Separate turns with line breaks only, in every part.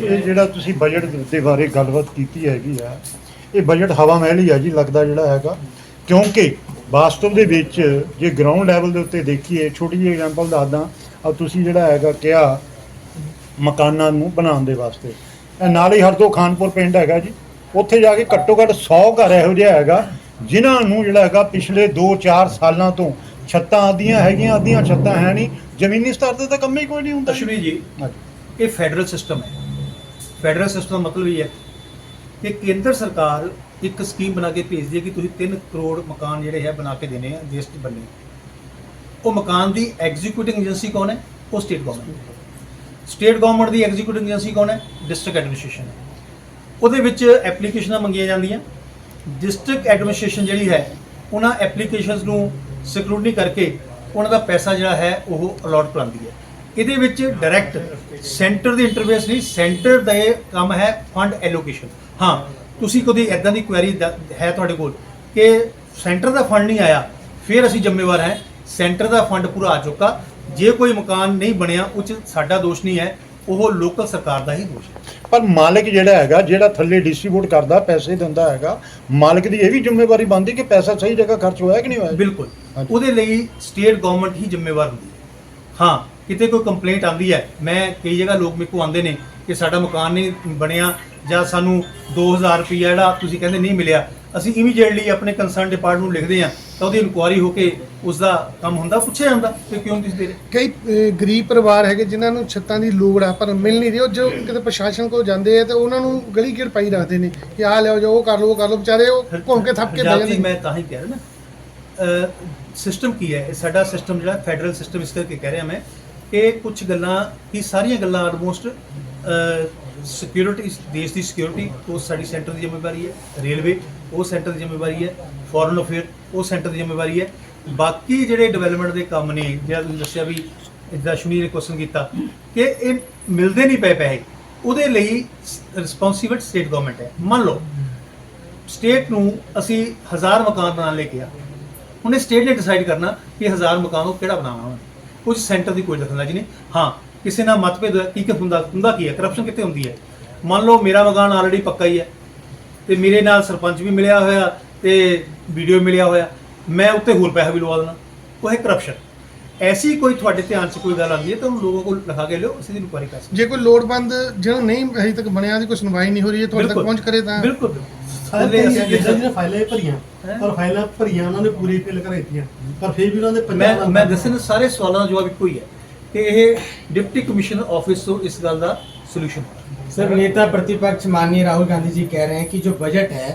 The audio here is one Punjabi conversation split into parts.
ਇਹ ਜਿਹੜਾ ਤੁਸੀਂ ਬਜਟ ਦੇ ਬਾਰੇ ਗੱਲਬਾਤ ਕੀਤੀ ਹੈਗੀ ਆ ਇਹ ਬਜਟ ਹਵਾ ਮਹਿਲ ਹੀ ਆ ਜੀ ਲੱਗਦਾ ਜਿਹੜਾ ਹੈਗਾ ਕਿਉਂਕਿ ਵਾਸਤਵ ਦੇ ਵਿੱਚ ਜੇ ਗਰਾਊਂਡ ਲੈਵਲ ਦੇ ਉੱਤੇ ਦੇਖੀਏ ਛੋਟੀ ਜਿਹੀ ਐਗਜ਼ਾਮਪਲ ਦੱਸਦਾ ਆ ਤੁਸੀਂ ਜਿਹੜਾ ਹੈਗਾ ਕਿਹਾ ਮਕਾਨਾਂ ਨੂੰ ਬਣਾਉਣ ਦੇ ਵਾਸਤੇ ਇਹ ਨਾਲ ਹੀ ਹਰਦੋ ਖਾਨਪੁਰ ਪਿੰਡ ਹੈਗਾ ਜੀ ਉੱਥੇ ਜਾ ਕੇ ਘੱਟੋ ਘੱਟ 100 ਘਰ ਇਹੋ ਜਿਹਾ ਹੈਗਾ ਜਿਨ੍ਹਾਂ ਨੂੰ ਜਿਹੜਾ ਹੈਗਾ ਪਿਛਲੇ 2-4 ਸਾਲਾਂ ਤੋਂ ਛੱਤਾਂ ਆਦੀਆਂ ਹੈਗੀਆਂ ਆਦੀਆਂ ਛੱਤਾਂ ਹੈ ਨਹੀਂ ਜ਼ਮੀਨੀ ਸਤਰ ਤੇ ਤਾਂ ਕੰਮ ਹੀ ਕੋਈ ਨਹੀਂ ਹੁੰਦਾ ਜੀ।
ਅਸ਼ਵਨੀ ਜੀ
ਹਾਂਜੀ।
ਇਹ ਫੈਡਰਲ ਸਿਸਟਮ ਹੈ। ਫੈਡਰਲ ਸਿਸਟਮ ਦਾ ਮਤਲਬ ਇਹ ਹੈ ਕਿ ਕੇਂਦਰ ਸਰਕਾਰ ਇੱਕ ਸਕੀਮ ਬਣਾ ਕੇ ਭੇਜਦੀ ਹੈ ਕਿ ਤੁਸੀਂ 3 ਕਰੋੜ ਮਕਾਨ ਜਿਹੜੇ ਹੈ ਬਣਾ ਕੇ ਦੇਣੇ ਆ ਦੇਸ਼ 'ਚ ਬੰਨੇ ਉਹ ਮਕਾਨ ਦੀ ਐਗਜ਼ੀਕਿਊਟਿੰਗ ਏਜੰਸੀ ਕੌਣ ਹੈ? ਉਹ ਸਟੇਟ ਗਵਰਨਮੈਂਟ ਸਟੇਟ ਗਵਰਨਮੈਂਟ ਦੀ ਐਗਜ਼ੀਕਿਊਟਿਵ ਏਜੰਸੀ ਕੌਣ ਹੈ? ਡਿਸਟ੍ਰਿਕਟ ਐਡਮਿਨਿਸਟ੍ਰੇਸ਼ਨ ਹੈ। ਉਹਦੇ ਵਿੱਚ ਐਪਲੀਕੇਸ਼ਨਾਂ ਮੰਗੀਆਂ ਜਾਂਦੀਆਂ। ਡਿਸਟ੍ਰਿਕਟ ਐਡਮਿਨਿਸਟ੍ਰੇਸ਼ਨ ਜਿਹੜੀ ਹੈ, ਉਹਨਾਂ ਐਪਲੀਕੇਸ਼ਨਸ ਨੂੰ ਸਕਰੂਟਨੀ ਕਰਕੇ ਉਹਨਾਂ ਦਾ ਪੈਸਾ ਜਿਹੜਾ ਹੈ ਉਹ ਅਲਾਟ ਕਰਾਉਂਦੀ ਹੈ। ਇਹਦੇ ਵਿੱਚ ਡਾਇਰੈਕਟ ਸੈਂਟਰ ਦੀ ਇੰਟਰਵੈਂਸ ਨਹੀਂ ਸੈਂਟਰ ਦਾ ਇਹ ਕੰਮ ਹੈ ਫੰਡ ਐਲੋਕੇਸ਼ਨ ਹਾਂ ਤੁਸੀਂ ਕਦੀ ਇਦਾਂ ਦੀ ਕੁਐਰੀ ਹੈ ਤੁਹਾਡੇ ਕੋਲ ਕਿ ਸੈਂਟਰ ਦਾ ਫੰਡ ਨਹੀਂ ਆਇਆ ਫਿਰ ਅਸੀਂ ਜ਼ਿੰਮੇਵਾਰ ਹਾਂ ਸੈਂਟਰ ਦਾ ਫੰਡ ਪੂਰਾ ਆ ਚੁੱਕਾ। ਜੇ ਕੋਈ ਮਕਾਨ ਨਹੀਂ ਬਣਿਆ ਉਹ 'ਚ ਸਾਡਾ ਦੋਸ਼ ਨਹੀਂ ਹੈ ਉਹ ਲੋਕਲ ਸਰਕਾਰ ਦਾ ਹੀ ਦੋਸ਼ ਹੈ।
ਪਰ ਮਾਲਕ ਜਿਹੜਾ ਹੈਗਾ ਜਿਹੜਾ ਥੱਲੇ ਡਿਸਟ੍ਰੀਬਿਊਟ ਕਰਦਾ ਪੈਸੇ ਦਿੰਦਾ ਹੈਗਾ ਮਾਲਕ ਦੀ ਇਹ ਵੀ ਜ਼ਿੰਮੇਵਾਰੀ ਬਣਦੀ ਕਿ ਪੈਸਾ ਸਹੀ ਜਗ੍ਹਾ ਖਰਚ ਹੋਇਆ ਕਿ ਨਹੀਂ ਹੋਇਆ?
ਬਿਲਕੁਲ। ਉਹਦੇ ਲਈ ਸਟੇਟ ਗਵਰਨਮੈਂਟ ਹੀ ਜ਼ਿੰਮੇਵਾਰ ਹੁੰਦੀ ਹੈ। ਹਾਂ ਕਿਤੇ ਕੋਈ ਕੰਪਲੇਂਟ ਆਉਂਦੀ ਹੈ ਮੈਂ ਕਈ ਜਗ੍ਹਾ ਲੋਕ ਮੇਰੇ ਕੋਲ ਆਉਂਦੇ ਨੇ ਕਿ ਸਾਡਾ ਮਕਾਨ ਨਹੀਂ ਬਣਿਆ ਜਾਂ ਸਾਨੂੰ 2000 ਰੁਪਈਆ ਜਿਹੜਾ ਤੁਸੀਂ ਕਹਿੰਦੇ ਨਹੀਂ ਮਿਲਿਆ ਅਸੀਂ ਇਮੀਡੀਏਟਲੀ ਆਪਣੇ ਕੰਸਰਨ ਡਿਪਾਰਟਮੈਂਟ ਨੂੰ ਲਿਖਦੇ ਹਾਂ ਤਾਂ ਉਹਦੀ ਇਨਕੁਆਇਰੀ ਹੋ ਕੇ ਉਸ ਦਾ ਕੰਮ ਹੁੰਦਾ ਪੁੱਛਿਆ ਜਾਂਦਾ ਕਿ ਕਿਉਂ ਨਹੀਂ ਦੇ ਰਹੇ
ਕਈ ਗਰੀਬ ਪਰਿਵਾਰ ਹੈਗੇ ਜਿਨ੍ਹਾਂ ਨੂੰ ਛੱਤਾਂ ਦੀ ਲੋੜ ਆ ਪਰ ਮਿਲ ਨਹੀਂ ਰਹੀ ਉਹ ਜੋ ਕਿਤੇ ਪ੍ਰਸ਼ਾਸਨ ਕੋਲ ਜਾਂਦੇ ਆ ਤੇ ਉਹਨਾਂ ਨੂੰ ਗਲੀ ਗੇੜ ਪਾਈ ਰੱਖਦੇ ਨੇ ਕਿ ਆਹ ਲਿਆਓ ਜੋ ਉਹ ਕਰ ਲਓ ਉਹ ਕਰ ਲਓ ਵਿਚਾਰੇ ਉਹ ਘੁੰਮ ਕੇ ਥੱਕ ਕੇ ਬਹਿ ਜਾਂਦੇ
ਮੈਂ ਤਾਂ ਹੀ ਕਹਿ ਰਿਹਾ ਨਾ ਸਿਸਟਮ ਕੀ ਹੈ? ਸਾਡਾ ਸਿਸਟਮ ਜਿਹੜਾ ਫੈਡਰਲ ਸਿਸਟਮ ਇਸ ਕਰਕੇ ਕਹਿ ਰਿਹਾ ਮੈਂ ਇਹ ਕੁਝ ਗੱਲਾਂ ਕੀ ਸਾਰੀਆਂ ਗੱਲਾਂ ਆਲਮੋਸਟ ਸਿਕਿਉਰਿਟੀ ਦੇਸ਼ ਦੀ ਸਿਕਿਉਰਿਟੀ ਉਹ ਸਾਡੀ ਸੈਂਟਰ ਦੀ ਜ਼ਿੰਮੇਵਾਰੀ ਹੈ ਰੇਲਵੇ ਉਹ ਸੈਂਟਰ ਦੀ ਜ਼ਿੰਮੇਵਾਰੀ ਹੈ ਫੋਰਨ ਅਫੇਅਰ ਉਹ ਸੈਂਟਰ ਦੀ ਜ਼ਿੰਮੇਵਾਰੀ ਹੈ। ਬਾਕੀ ਜਿਹੜੇ ਡਿਵੈਲਪਮੈਂਟ ਦੇ ਕੰਮ ਨੇ, ਜਿਹੜਾ ਤੁਸੀਂ ਦੱਸਿਆ ਵੀ ਇਦਾਂ ਸ਼ੁਨੀ ਨੇ ਕੁਐਸਚਨ ਕੀਤਾ, ਕਿ ਇਹ ਮਿਲਦੇ ਨਹੀਂ ਪਏ ਪੈਸੇ, ਉਹਦੇ ਲਈ ਰਿਸਪੌਂਸਿਬਲ ਸਟੇਟ ਗਵਰਨਮੈਂਟ ਹੈ। ਮੰਨ ਲਓ ਸਟੇਟ ਨੂੰ ਅਸੀਂ ਹਜ਼ਾਰ ਮਕਾਨ ਬਣਾਉਣ ਲੈ ਕੇ ਆ ਉਹਨੇ ਸਟੇਟ ਨੇ ਡਿਸਾਈਡ ਕਰਨਾ ਕਿ ਹਜ਼ਾਰ ਮਕਾਨ ਉਹ ਕਿਹੜਾ ਬਣਾਉਣਾ ਉਹਨੇ ਕੁਝ ਸੈਂਟਰ ਦੀ ਕੋਈ ਦਖਲਅੰਦਾਜ਼ੀ ਨਹੀਂ ਹਾਂ, ਕਿਸੇ ਨਾਲ ਮਤਭੇਦ ਹੋਇਆ ਕੀ ਕਿ ਹੁੰਦਾ ਹੁੰਦਾ ਕੀ ਹੈ? ਕਰਪਸ਼ਨ ਕਿੱਥੇ ਹੁੰਦੀ ਹੈ? ਮੰਨ ਲਓ ਮੇਰਾ ਮਕਾਨ ਆਲਰੇਡੀ ਪੱਕਾ ਹੀ ਹੈ, ਤੇ ਮੇਰੇ ਨਾਲ ਸਰਪੰਚ ਵੀ ਮਿਲਿਆ ਹੋਇਆ, ਤੇ ਵੀਡੀਓ ਮਿਲਿਆ ਹੋਇਆ, ਮੈਂ ਉੱਤੇ ਹੋਰ ਪੈਸਾ ਵੀ ਲਵਾ ਦੇਣਾ। ਉਹ ਹੈ ਕਰਪਸ਼ਨ ਐਸੀ ਕੋਈ ਤੁਹਾਡੇ ਧਿਆਨ 'ਚ ਕੋਈ ਗੱਲ ਆਉਂਦੀ ਹੈ ਤਾਂ ਉਹ ਲੋਗੋਂ ਕੋਲ ਲਿਖਾ ਕੇ ਲਿਓ ਅਸੀਂ ਦੀ ਇਨਕੁਆਇਰੀ ਕਰ ਸਕਦੇ
ਜੇ ਕੋਈ ਲੋੜਵੰਦ ਜਿਹੜਾ ਨਹੀਂ ਹਜੇ ਤੱਕ ਬਣਿਆ ਦੀ ਕੋਈ ਸੁਣਵਾਈ ਨਹੀਂ ਹੋ ਰਹੀ ਹੈ ਤੁਹਾਡੇ ਤੱਕ
ਬਿਲਕੁਲ।
ਪਹੁੰਚ ਕਰੇ ਤਾਂ
ਬਿਲਕੁਲ
ਸਾਰੇ
ਉਹਦੇ ਅਸੀਂ
ਜਿੱਦਾਂ
ਜਿੱਦਾਂ-
ਜਿਹਨੇ ਫਾਈਲਾਂ ਇਹ ਭਰੀਆਂ
ਹੈਂ?
ਪਰ ਫਾਈਲਾਂ ਭਰੀਆਂ ਉਹਨਾਂ ਨੇ ਪੂਰੀ ਫਿਲ ਕਰ ਦਿੱਤੀਆਂ ਪਰ ਫਿਰ ਵੀ ਉਹਨਾਂ ਦੇ
ਮੈਂ
ਪੰਜਾਬ
ਮੈਂ ਦੱਸਿਆ ਨਾ ਸਾਰੇ ਸਵਾਲਾਂ ਦਾ ਜਵਾਬ ਇੱਕੋ ਹੀ ਹੈ ਕਿ ਇਹ ਡਿਪਟੀ ਕਮਿਸ਼ਨਰ ਆਫਿਸ ਤੋਂ ਇਸ ਗੱਲ ਦਾ ਸੋਲੂਸ਼ਨ
सर नेता प्रतिपक्ष माननीय राहुल गांधी जी कह रहे हैं कि जो बजट है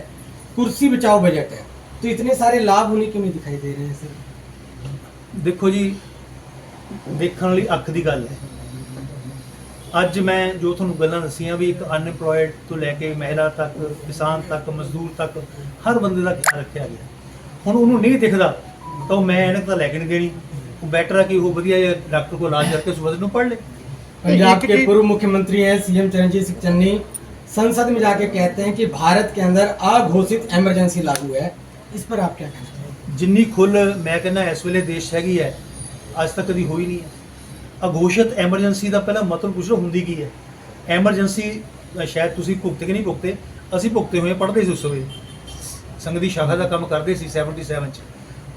कुर्सी बचाओ बजट है तो इतने सारे लाभ उन्हीं क्यों नहीं दिखाई दे रहे हैं सर
ਦੇਖੋ ਜੀ ਦੇਖਣ ਵਾਲੀ ਅੱਖ ਦੀ ਗੱਲ ਹੈ ਅੱਜ ਮੈਂ ਜੋ ਤੁਹਾਨੂੰ ਗੱਲਾਂ ਦੱਸੀਆਂ ਵੀ ਇੱਕ ਅਨਐਮਪਲੋਇਡ ਤੋਂ ਲੈ ਕੇ ਮਹਿਲਾ ਤੱਕ ਕਿਸਾਨ ਤੱਕ ਮਜ਼ਦੂਰ ਤੱਕ ਹਰ ਬੰਦੇ ਦਾ ਖਿਆਲ ਰੱਖਿਆ ਗਿਆ ਹੁਣ ਉਹਨੂੰ ਨਹੀਂ ਦਿਖਦਾ ਤਾਂ ਉਹ ਮੈਂ ਐਨਕ ਤਾਂ ਲੈ ਕੇ ਨਹੀਂ ਦੇਣੀ ਉਹ ਬੈਟਰ ਹੈ ਕਿ ਉਹ ਵਧੀਆ ਜਿਹਾ ਡਾਕਟਰ ਕੋਲ ਇਲਾਜ ਕਰਕੇ ਉਸ ਵਜਨ ਨੂੰ ਪੜ੍ਹ ਲੇ
पंजाब
एक
के
चीज-
पूर्व मुख्यमंत्री हैं सीएम चरणजीत सिंह चन्नी संसद में जाके कहते हैं कि भारत के अंदर अघोषित इमरजेंसी लागू है इस पर आप क्या कहते हैं
ਜਿੰਨੀ ਖੁੱਲ ਮੈਂ ਕਹਿੰਦਾ ਇਸ ਵੇਲੇ ਦੇਸ਼ ਹੈਗੀ ਹੈ ਅੱਜ ਤੱਕ ਕਦੀ ਹੋਈ ਨਹੀਂ ਹੈ। ਅਘੋਸ਼ਿਤ ਐਮਰਜੈਂਸੀ ਦਾ ਪਹਿਲਾ ਮਤਲਬ ਪੁੱਛ ਹੁੰਦੀ ਕੀ ਹੈ? ਐਮਰਜੈਂਸੀ ਸ਼ਾਇਦ ਤੁਸੀਂ ਭੁਗਤ ਕੇ ਨਹੀਂ ਭੁਗਤੇ? ਅਸੀਂ ਭੁਗਤੇ ਹੋਏ ਪੜ੍ਹਦੇ ਸੀ ਉਸ ਵੇਲੇ। ਸੰਗਤ ਦੀ ਸ਼ਾਖਾ ਦਾ ਕੰਮ ਕਰਦੇ ਸੀ 77 ਚ।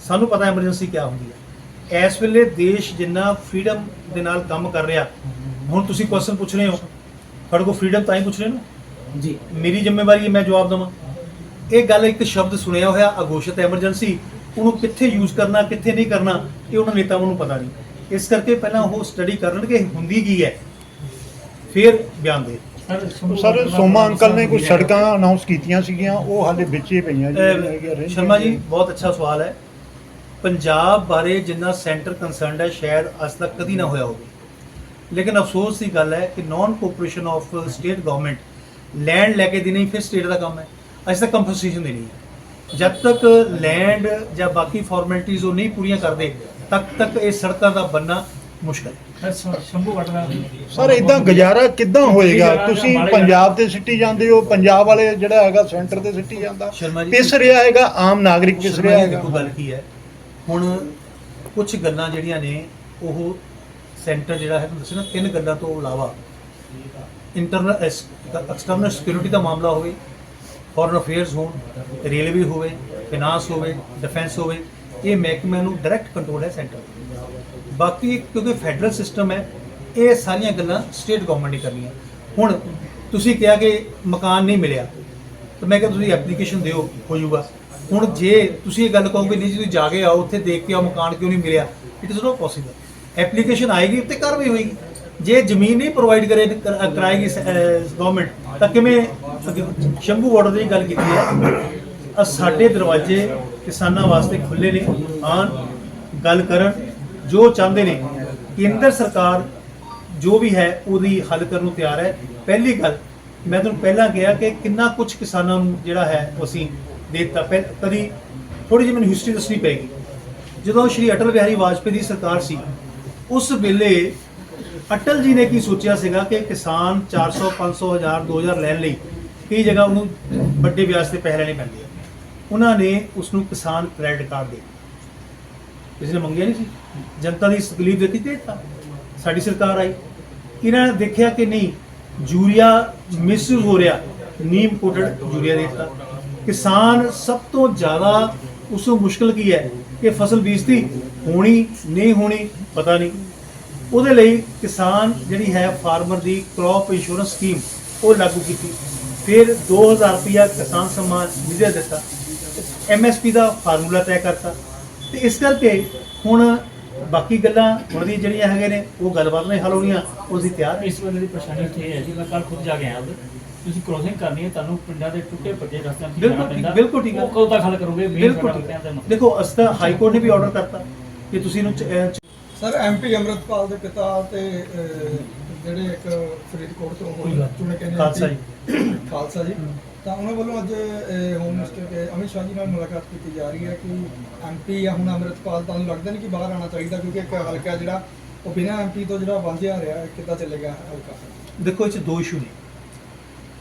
ਸਾਨੂੰ ਪਤਾ ਐਮਰਜੈਂਸੀ ਕੀ ਹੁੰਦੀ ਹੈ। ਇਸ ਵੇਲੇ ਦੇਸ਼ ਜਿੰਨਾ ਫ੍ਰੀडम ਦੇ ਨਾਲ ਕੰਮ ਕਰ ਰਿਹਾ ਹੁਣ ਤੁਸੀਂ ਕੁਐਸਚਨ ਪੁੱਛ ਰਹੇ ਹੋ। ਤੁਹਾਡੇ ਕੋਲ ਫ੍ਰੀडम ਤਾਂ ਹੀ ਪੁੱਛ ਰਹੇ ਨਾ?
ਜੀ।
ਮੇਰੀ ਜ਼ਿੰਮੇਵਾਰੀ ਹੈ ਮੈਂ ਜਵਾਬ ਦਵਾਂ। ਇਹ ਗੱਲ ਇੱਕ ਸ਼ਬਦ ਸੁਣਿਆ ਹੋਇਆ ਅਗੋਸ਼ਿਤ ਐਮਰਜੈਂਸੀ ਉਹਨੂੰ ਕਿੱਥੇ ਯੂਜ਼ ਕਰਨਾ ਕਿੱਥੇ ਨਹੀਂ ਕਰਨਾ ਇਹ ਉਹਨਾਂ ਨੇਤਾਵਾਂ ਨੂੰ ਪਤਾ ਨਹੀਂ। ਇਸ ਕਰਕੇ ਪਹਿਲਾਂ ਉਹ ਸਟੱਡੀ ਕਰਨ ਕਿ ਹੁੰਦੀ ਕੀ ਹੈ? ਫਿਰ ਬਿਆਨ ਦੇ।
ਸਰ ਸੋਮਾ ਅੰਕਲ ਨੇ ਕੁਝ ਸੜਕਾਂ ਅਨਾਉਂਸ ਕੀਤੀਆਂ ਸੀਗੀਆਂ ਉਹ ਹਾਲੇ ਵਿੱਚ ਹੀ ਪਈਆਂ
ਅਹ, ਸ਼ਰਮਾ ਜੀ ਬਹੁਤ ਅੱਛਾ ਸਵਾਲ ਹੈ। ਪੰਜਾਬ ਬਾਰੇ ਜਿੰਨਾ ਸੈਂਟਰ ਕੰਸਰਨਡ ਹੈ ਸ਼ਾਇਦ ਅੱਜ ਤੱਕ ਕਦੀ ਨਾ ਹੋਇਆ ਹੋਵੇ। ਲੇਕਿਨ ਅਫਸੋਸ ਦੀ ਗੱਲ ਹੈ ਕਿ non cooperation of state government land ਲੈ ਕੇ ਦੇਣੀ ਫਿਰ ਸਟੇਟ ਦਾ ਕੰਮ ਹੈ। ਅੱਜ ਤੱਕ ਕੰਪਨਸੇਸ਼ਨ ਦੇਣੀ ਹੈ। ਜਦ ਤੱਕ ਲੈਂਡ ਜਾਂ ਬਾਕੀ ਫਾਰਮੈਲਿਟੀਆਂ ਉਹ ਨਹੀਂ ਪੂਰੀਆਂ ਕਰਦੇ ਤਦ ਤੱਕ ਇਹ ਸੜਕਾਂ ਦਾ ਬੰਨਾ ਮੁਸ਼ਕਲ ਹੈ।
ਸਰ ਇਦਾਂ ਗੁਜ਼ਾਰਾ ਕਿੱਦਾਂ ਹੋਏਗਾ? ਤੁਸੀਂ ਪੰਜਾਬ ਤੇ ਸਿੱਟੀ ਜਾਂਦੇ ਹੋ ਪੰਜਾਬ ਵਾਲੇ ਜਿਹੜਾ ਹੈਗਾ ਸੈਂਟਰ ਤੇ ਸਿੱਟੀ ਜਾਂਦਾ ਪਿਸ ਰਿਹਾ ਹੈਗਾ? ਆਮ ਨਾਗਰਿਕ ਪਿਸ ਰਿਹਾ ਹੈਗਾ?
ਦੇਖੋ ਗੱਲ ਕੀ ਹੈ। ਹੁਣ ਕੁਝ ਗੱਲਾਂ ਜਿਹੜੀਆਂ ਨੇ ਉਹ ਸੈਂਟਰ ਜਿਹੜਾ ਹੈ ਦੱਸਿਆ ਨਾ ਤਿੰਨ ਗੱਲਾਂ ਤੋਂ ਇਲਾਵਾ ਇੰਟਰਨਲ ਐਕਸਟਰਨਲ ਸਿਕਿਉਰਿਟੀ ਦਾ ਮਾਮਲਾ ਹੋਵੇ ਫੋਰਨ ਅਫੇਅਰਸ ਹੋਣ ਰੇਲਵੇ ਹੋਵੇ ਫਾਈਨਾਂਸ ਹੋਵੇ ਡਿਫੈਂਸ ਹੋਵੇ, ਇਹ ਮਹਿਕਮੇ ਨੂੰ ਡਾਇਰੈਕਟ ਕੰਟਰੋਲ ਹੈ ਸੈਂਟਰ ਬਾਕੀ ਕਿਉਂਕਿ ਫੈਡਰਲ ਸਿਸਟਮ ਹੈ, ਇਹ ਸਾਰੀਆਂ ਗੱਲਾਂ ਸਟੇਟ ਗਵਰਨਮੈਂਟ ਨੇ ਕਰਨੀਆਂ। ਹੁਣ ਤੁਸੀਂ ਕਿਹਾ ਕਿ ਮਕਾਨ ਨਹੀਂ ਮਿਲਿਆ, ਤਾਂ ਮੈਂ ਕਿਹਾ ਤੁਸੀਂ ਐਪਲੀਕੇਸ਼ਨ ਦਿਓ, ਹੋ ਜਾਊਗਾ। ਹੁਣ ਜੇ ਤੁਸੀਂ ਇਹ ਗੱਲ ਕਹੋਗੇ, ਨਹੀਂ ਜੀ ਤੁਸੀਂ ਜਾ ਕੇ ਆਓ, ਉੱਥੇ ਦੇਖ ਕੇ ਆਓ ਮਕਾਨ ਕਿਉਂ ਨਹੀਂ ਮਿਲਿਆ it is not possible application ਆਏਗੀ ਉੱਤੇ ਕਾਰਵਾਈ ਹੋਏਗੀ। ਜੇ ਜ਼ਮੀਨ ਨਹੀਂ ਪ੍ਰੋਵਾਈਡ ਕਰੇ ਕਰ- ਕਰਾਏਗੀ ਗਵਰਨਮੈਂਟ ਤਾਂ ਕਿਵੇਂ ਸ਼ੰਭੂ ਬਾਰਡਰ ਦੀ ਗੱਲ ਕੀਤੀ ਹੈ? ਅਹ, ਸਾਡੇ ਦਰਵਾਜ਼ੇ ਕਿਸਾਨਾਂ ਵਾਸਤੇ ਖੁੱਲੇ ਨੇ ਆਣ ਗੱਲ ਕਰਨ, ਜੋ ਚਾਹੁੰਦੇ ਨੇ, ਕੇਂਦਰ ਸਰਕਾਰ ਜੋ ਵੀ ਹੈ, ਉਹਦੀ ਹੱਲ ਕਰਨ ਨੂੰ ਤਿਆਰ ਹੈ। ਪਹਿਲੀ ਗੱਲ, ਮੈਂ ਤੁਹਾਨੂੰ ਪਹਿਲਾਂ ਕਿਹਾ ਕਿ ਕਿੰਨਾ ਕੁਝ ਕਿਸਾਨਾਂ ਨੂੰ ਜਿਹੜਾ ਹੈ, ਉਹ ਅਸੀਂ ਦੇ ਦਿੱਤਾ। ਕਦੀ ਥੋੜੀ ਜਿਹੀ ਮੈਨੂੰ ਹਿਸਟਰੀ ਦੱਸਣੀ ਪਏਗੀ। ਜਦੋਂ ਸ਼੍ਰੀ ਅਟਲ ਬਿਹਾਰੀ ਵਾਜਪੇਈ ਦੀ ਸਰਕਾਰ ਸੀ, ਉਸ ਵੇਲੇ ਅਟਲ ਜੀ ਨੇ ਕੀ ਸੋਚਿਆ ਸੀਗਾ ਕਿ ਕਿਸਾਨ 400 500 1000 2000 ਲੈਣ ਲਈ ਕਈ ਜਗ੍ਹਾ ਉਹਨੂੰ ਵੱਡੇ ਵਿਆਜ ਤੇ ਪੈਸੇ ਲੈਣੇ ਪੈਂਦੇ ਆ। ਉਹਨਾਂ ਨੇ ਉਸ ਨੂੰ ਕਿਸਾਨ ਕ੍ਰੈਡਿਟ ਕਾਰਡ ਦੇ ਕਿਸੇ ਨੇ ਮੰਗਿਆ ਨਹੀਂ ਸੀ? ਜਨਤਾ ਦੀ ਤਕਲੀਫ ਦਿੱਤੀ ਤੇ ਦਿੱਤਾ ਸਾਡੀ ਸਰਕਾਰ ਆਈ। ਇਹਨਾਂ ਨੇ ਦੇਖਿਆ ਕਿ ਨਹੀਂ, ਯੂਰੀਆ ਮਿਸਯੂਜ਼ ਹੋ ਰਿਹਾ ਨੀਮ ਕੋਟਡ ਯੂਰੀਆ ਦੇ ਦਿੱਤਾ। ਕਿਸਾਨ ਸਭ ਤੋਂ ਜ਼ਿਆਦਾ ਉਸ ਨੂੰ ਮੁਸ਼ਕਲ ਕੀ ਹੈ ਕਿ ਫਸਲ ਬੀਜਤੀ, ਹੋਣੀ, ਨਹੀਂ ਹੋਣੀ, ਪਤਾ ਨਹੀਂ। ਉਹਦੇ ਲਈ ਕਿਸਾਨ ਜਿਹੜੀ ਹੈ ਫਾਰਮਰ ਦੀ ਕ੍ਰੌਪ ਇੰਸ਼ੋਰੈਂਸ ਸਕੀਮ ਉਹ ਲਾਗੂ ਕੀਤੀ। ਫਿਰ 2000 ਰੁਪਇਆ ਕਿਸਾਨ ਸਨਮਾਨ ਨਿਧੀ ਦਿੱਤਾ। ਐਮਐਸਪੀ ਦਾ ਫਾਰਮੂਲਾ ਤੈਅ ਕਰਤਾ। ਤੇ ਇਸ ਕਰਕੇ ਹੁਣ ਬਾਕੀ ਗੱਲਾਂ ਹੁਣ ਦੀ ਜਿਹੜੀਆਂ ਹੈਗੇ ਨੇ ਉਹ ਗੱਲਬਾਤ ਨਾਲ ਹੀ ਹੱਲ ਹੋਣੀਆਂ ਉਸ ਦੀ ਤਿਆਰ
ਇਸ ਵੇਲੇ ਦੀ ਪਰੇਸ਼ਾਨੀ ਇੱਥੇ ਇਹ ਹੈ ਜੀ। ਮੈਂ ਕੱਲ ਖੁਦ ਜਾ ਕੇ ਆਇਆ ਉੱਧਰ। ਤੁਸੀਂ ਕ੍ਰੋਸਿੰਗ ਕਰਨੀ ਹੈ ਤੁਹਾਨੂੰ ਪਿੰਡਾਂ ਦੇ ਟੁੱਟੇ ਭੱਜੇ ਰਸਤਿਆਂ ਤੋਂ
ਬਿਲਕੁਲ
ਜਾਣਾ ਪੈਂਦਾ।
ਬਿਲਕੁਲ ਠੀਕ। ਹੈ।
ਉਹ ਕਦੋਂ ਤੱਕ ਹੱਲ ਕਰੋਗੇ?
ਬਿਲਕੁਲ ਦੇਖੋ ਅਸਤਾ ਹਾਈ ਕੋਰਟ ਨੇ ਵੀ ਆਰਡਰ ਕਰਤਾ ਕਿ ਤੁਸੀਂ ਇਹਨੂੰ
ਸਰ ਐਮਪੀ ਅੰਮ੍ਰਿਤਪਾਲ ਦੇ ਪਿਤਾ ਤੇ ਜਿਹੜੇ ਇੱਕ ਫਰੀਦਕੋਟ ਤੋਂ ਹੋਏ ਚੁਣੇ ਨੇ
ਖਾਲਸਾ
MP ਖਾਲਸਾ ਜੀ। ਤਾਂ ਉਹਨਾਂ ਵੱਲੋਂ ਅੱਜ ਹੋਮ ਮਿਨਿਸਟਰ ਕੇ ਅਮਿਤ ਸ਼ਾਹ ਜੀ ਨਾਲ ਮੁਲਾਕਾਤ ਕੀਤੀ ਜਾ ਰਹੀ ਹੈ ਕਿ ਐਮਪੀ ਜਾਂ ਹੁਣ ਅੰਮ੍ਰਿਤਪਾਲ ਤੁਹਾਨੂੰ ਲੱਗਦਾ ਨਹੀਂ ਕਿ ਬਾਹਰ ਆਉਣਾ ਚਾਹੀਦਾ ਕਿਉਂਕਿ ਇੱਕ ਹਲਕਾ ਜਿਹੜਾ ਉਹ ਬਿਨਾਂ ਐਮਪੀ ਤੋਂ ਜਿਹੜਾ ਵਾਂਝਿਆ ਰਿਹਾ ਕਿੱਦਾਂ ਚੱਲੇਗਾ ਹਲਕਾ?
ਦੇਖੋ ਇਹ 'ਚ ਦੋ ਇਸ਼ੂ ਨੇ।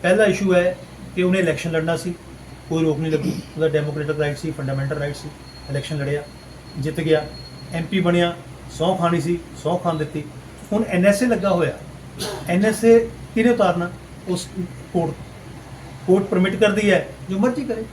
ਪਹਿਲਾ ਇਸ਼ੂ ਹੈ ਕਿ ਉਹਨੇ ਇਲੈਕਸ਼ਨ ਲੜਨਾ ਸੀ। ਕੋਈ ਰੋਕ ਨਹੀਂ ਲੱਗੀ। ਉਹਦਾ ਡੈਮੋਕ੍ਰੈਟਿਕ ਰਾਈਟ ਸੀ ਫੰਡਾਮੈਂਟਲ ਰਾਈਟ ਸੀ। ਇਲੈਕਸ਼ਨ ਲੜਿਆ ਜਿੱਤ ਗਿਆ। ਐਮਪੀ ਬਣਿਆ। ਸੌ ਖਾਣੀ ਸੀ, ਸੌ ਖਾਣ ਦਿੱਤੀ। ਹੁਣ ਐਨਐਸਏ ਲੱਗਾ ਹੋਇਆ। ਐਨਐਸਏ ਕਿਹਨੇ ਉਤਾਰਨਾ? ਉਸ ਕੋਰਟ। ਕੋਰਟ ਪਰਮਿਟ ਕਰਦੀ ਹੈ, ਜੋ ਮਰਜ਼ੀ ਕਰੇ।